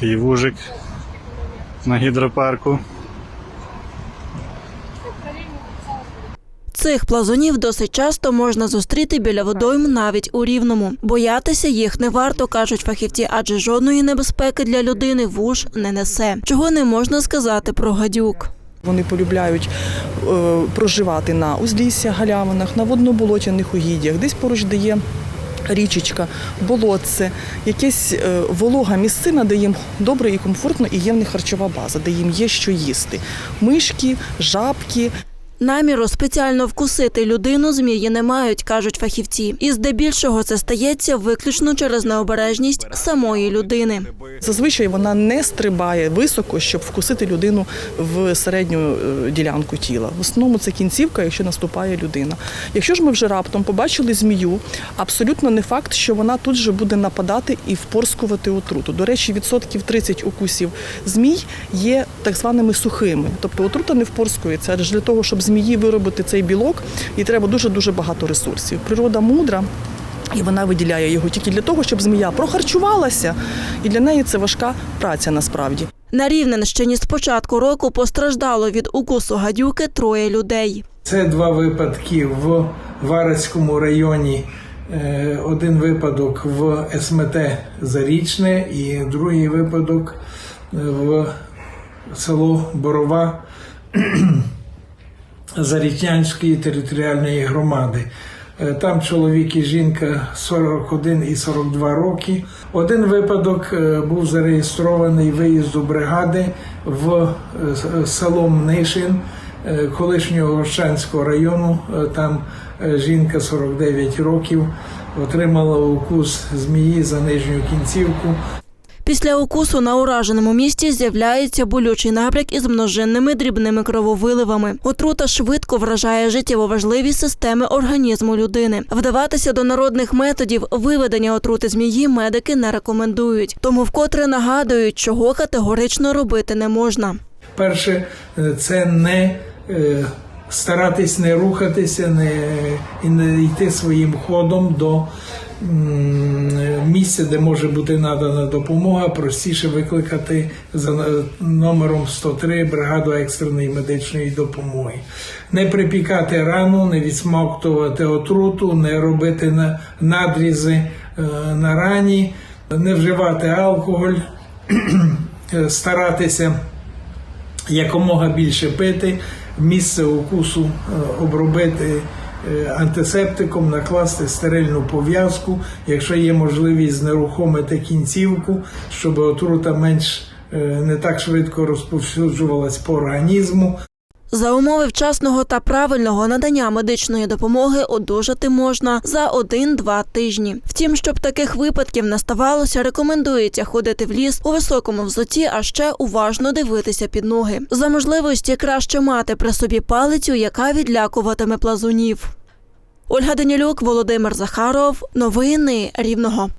Такий вужик на гідропарку. Цих плазунів досить часто можна зустріти біля водойм навіть у рівному. Боятися їх не варто, кажуть фахівці, адже жодної небезпеки для людини вуж не несе. Чого не можна сказати про гадюк. Вони полюбляють е, проживати на узліссях, галявинах, на водноболотяних угіддях, десь поруч де є річечка, болотце, якась е, волога місцина, де їм добре і комфортно, і є в них харчова база, де їм є що їсти. Мишки, жабки. Наміру спеціально вкусити людину змії не мають, кажуть фахівці. І здебільшого це стається виключно через необережність самої людини. Зазвичай вона не стрибає високо, щоб вкусити людину в середню е, ділянку тіла. В основному це кінцівка, якщо наступає людина. Якщо ж ми вже раптом побачили змію, абсолютно не факт, що вона тут же буде нападати і впорскувати отруту. До речі, відсотків 30 укусів змій є так званими сухими, тобто отрута не впорскується. Адже для того, щоб змії виробити цей білок, їй треба дуже дуже багато ресурсів. Природа мудра. І вона виділяє його тільки для того, щоб змія прохарчувалася, і для неї це важка праця насправді. На Рівненщині з початку року постраждало від укусу гадюки троє людей. Це два випадки в Варецькому районі. Е, Один випадок в СМТ Зарічне і другий випадок е, в село Борова Зарічнянської територіальної громади. Е, Там чоловік і жінка 41 і 42 роки. Один випадок е, був зареєстрований виїзду бригади в е, село Мнишин колишнього Гощанського району. Там жінка 49 років отримала укус змії за нижню кінцівку. Після укусу на ураженому місці з'являється болючий набряк із множинними дрібними крововиливами. Отрута швидко вражає життєво важливі системи організму людини. Вдаватися до народних методів виведення отрути змії медики не рекомендують, тому вкотре нагадують, чого категорично робити не можна. Перше, е, це не е, старатись не рухатися, не, і не йти своїм ходом до місця, де може бути надана допомога. Простіше викликати за номером 103 бригаду екстреної медичної допомоги. Не припікати рану, не відсмоктувати отруту, не робити надрізи е, на рані, не вживати алкоголь, старатися якомога більше пити, місце укусу е, обробити е, антисептиком, накласти стерильну пов'язку, якщо є можливість знерухомити кінцівку, щоб отрута менш е, не так швидко розповсюджувалась по організму. За умови вчасного та правильного надання медичної допомоги одужати можна за 1-2 тижні. Втім, щоб таких випадків не ставалося, рекомендується ходити в ліс у високому взуті, а ще уважно дивитися під ноги. За можливості краще мати при собі палицю, яка відлякуватиме плазунів. Ольга Данілюк, Володимир Захаров. Новини Рівного.